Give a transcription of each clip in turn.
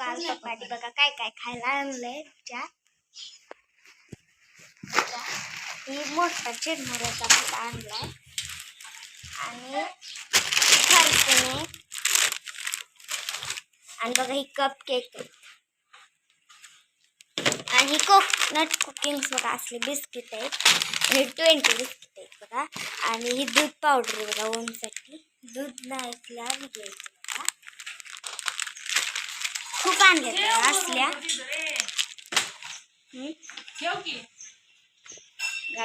काल पप्पाने बघा. काय काय खायला आणलंय त्या ही मोठा चिरमुऱ्याचा पुडा आणलाय. आणि आणि बघा ही कप केक आणि कोकोनट कुकिंग्स बघा असले बिस्किट आहेत. आणि ट्वेंटी बिस्किट आहेत बघा. आणि ही दूध पावडर बघा ओमसाठी. दूध नाही घ्यायचं. खूप आणले बघा असल्या.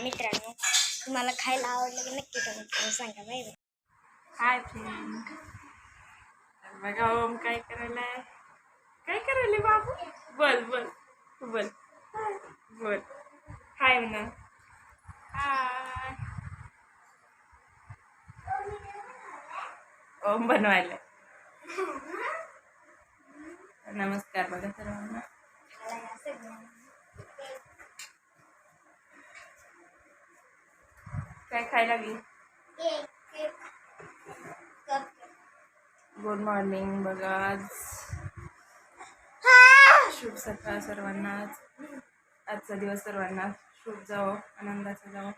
मित्रांनो तुम्हाला खायला आवडलं की नक्की करून सांगा बाय बाय हाय फ्रेंड बघा ओम काय करायला काय करायला बाबू? बोल बोल बोल. बोल. हाय म्हणा हाय ओम बनवायला नमस्कार बघा सर्वांना काय खायला लागली? गुड मॉर्निंग बघा आज. शुभ सकाळ सर्वांनाच आजचा दिवस सर्वांना शुभ जावं आनंदाचा जावं.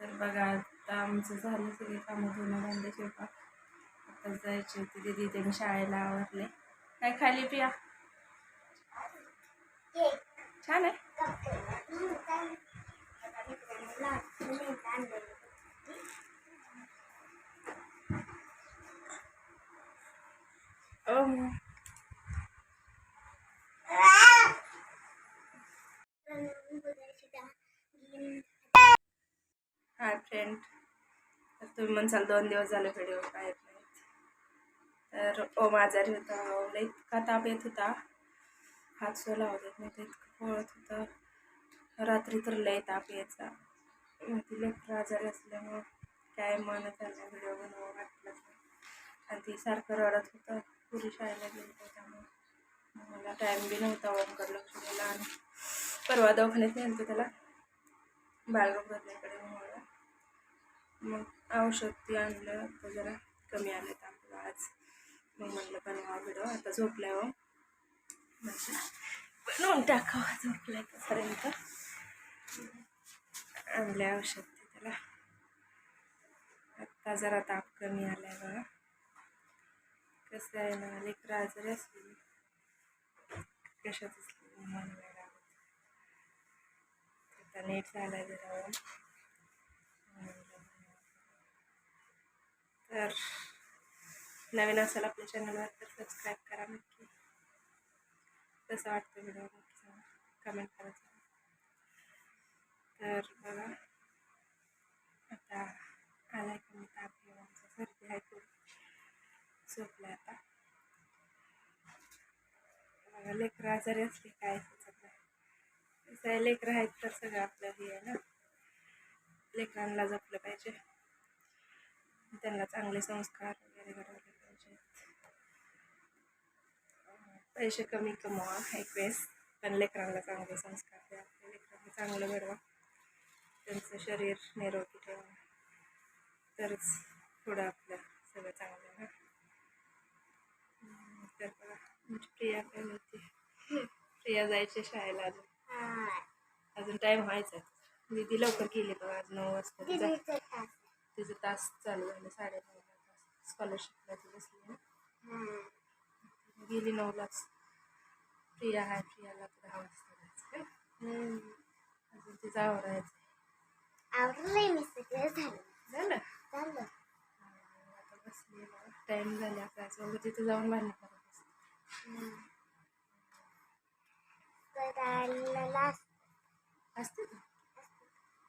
तर बघा आता आमचं झालं सगळे कामं धुणं बांधले स्वयंपाक. आता जायचे होते दिदी त्यांनी शाळेला आवरले. काय खाली पिया? छान आहे. ओ हाय फ्रेंड तुम्ही म्हणसाल दोन दिवस झाले व्हिडिओ काय तर ओम आजारी होता ओमला इतका ताप येत होता. हात सोला होता येत इतकं पळत होतं. रात्री तर लय ताप यायचा. मग ती लेकर आजारी असल्यामुळं काय मन झालं व्हिडिओ बनवावं वाटलं आणि ती सारखं रडत होतं. पुरी शाळेला गेलं त्यामुळं. मला टाईम बी नव्हता ओमकर लक्ष द्यायला आणि परवा दवाखान्यात नेलं त्याला. बाळरोग बदल्याकडे मग औषध ते आणलं तर जरा कमी आलं ताप आज. मग म्हणलं बनवा व्हिडिओ आता झोपलाय म्हणजे बनवून टाकावा हो, झोपलाय तोपर्यंत. आणले औषध ते त्याला. आत्ता जरा ताप कमी आलाय बघा. कसं आहे ना लेकरं आजारी असली कशाच आता नीट झालाय जरा हो. तर नवीन असेल आपल्या चॅनलवर तर सबस्क्राईब करा नक्की. कसं वाटतं व्हिडिओ नक्की कमेंट करायचं तर बघा. आता आलाय कमी ताप घेऊन? आमचा सर्दी आहे थोडी झोपला आता. बघा लेकरं आजारी असली काय सुचत नाही. कसं लेकरं आहेत तर सगळं आपलं हे आहे ना. लेकरांना जपलं पाहिजे. त्यांना चांगले संस्कार वगैरे घडवले पैसे कमी कमवा एक वेळेस पण लेकरांना चांगले संस्कार द्या. आपल्या लेकरांना चांगलं घडवा. त्यांचं शरीर निरोगी ठेवा. तरच पुढं आपलं सगळं चांगलं तर बघा आमची प्रिया काय म्हणते? प्रिया जायची शाळेला अजून. अजून टाईम व्हायचा दीदी लवकर गेली बघा आज नऊ वाजता. तिचा तास चालू झालं साडेनऊला. तास स्कॉलरशिपला ती बसली गेली नऊलाच प्रिया आहे प्रियाला तर दहा वाजता जायचं अजून तिचं आवरायचं आवडलंय मी सगळं झालं. झालं? झालं. आता बसली टाईम झाले अकराचं वगैरे तिथं जाऊन भांडण करत असते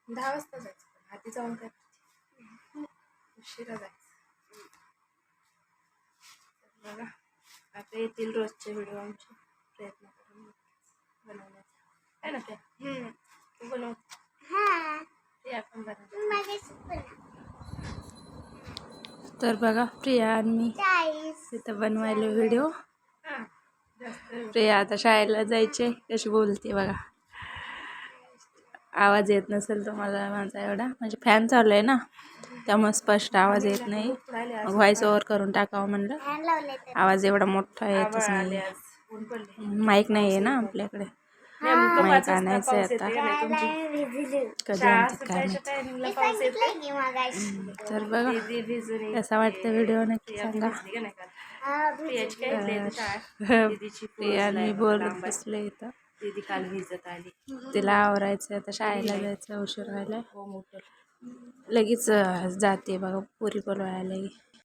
दहा वाजता जायचं पण. आधी जाऊन काय करते उशिरा जायचं. बघा. आता येतील रोजचे व्हिडिओ आमचे. प्रयत्न करून बनवण्याचा. आहे ना त्या? तू बनव. हा. ते आपण बनव तर बघा प्रिया आणि मी तिथं बनवायला व्हिडिओ प्रिया आता शाळेला जायचे कशी बोलते बघा. आवाज येत नसेल तुम्हाला माझा एवढा. म्हणजे फॅन चालू आहे ना? त्यामुळे स्पष्ट आवाज येत नाही. मग व्हॉइस ओव्हर करून टाकावं म्हणलं. आवाज एवढा मोठा येतच नाही. माईक नाही आहे ना आपल्याकडे. माईक आणायचं आहे आता. कधी आणतात काय तर बघा कसा वाटतं व्हिडिओ नक्की सांगा. प्रिया आणि बोलत बसले इथं. दीदी काल भिजत आली तिला आवरायचं आता शाळेला जायचं उशीर व्हायला हो मोठं लगेच जाते बघा पुरी बनवायला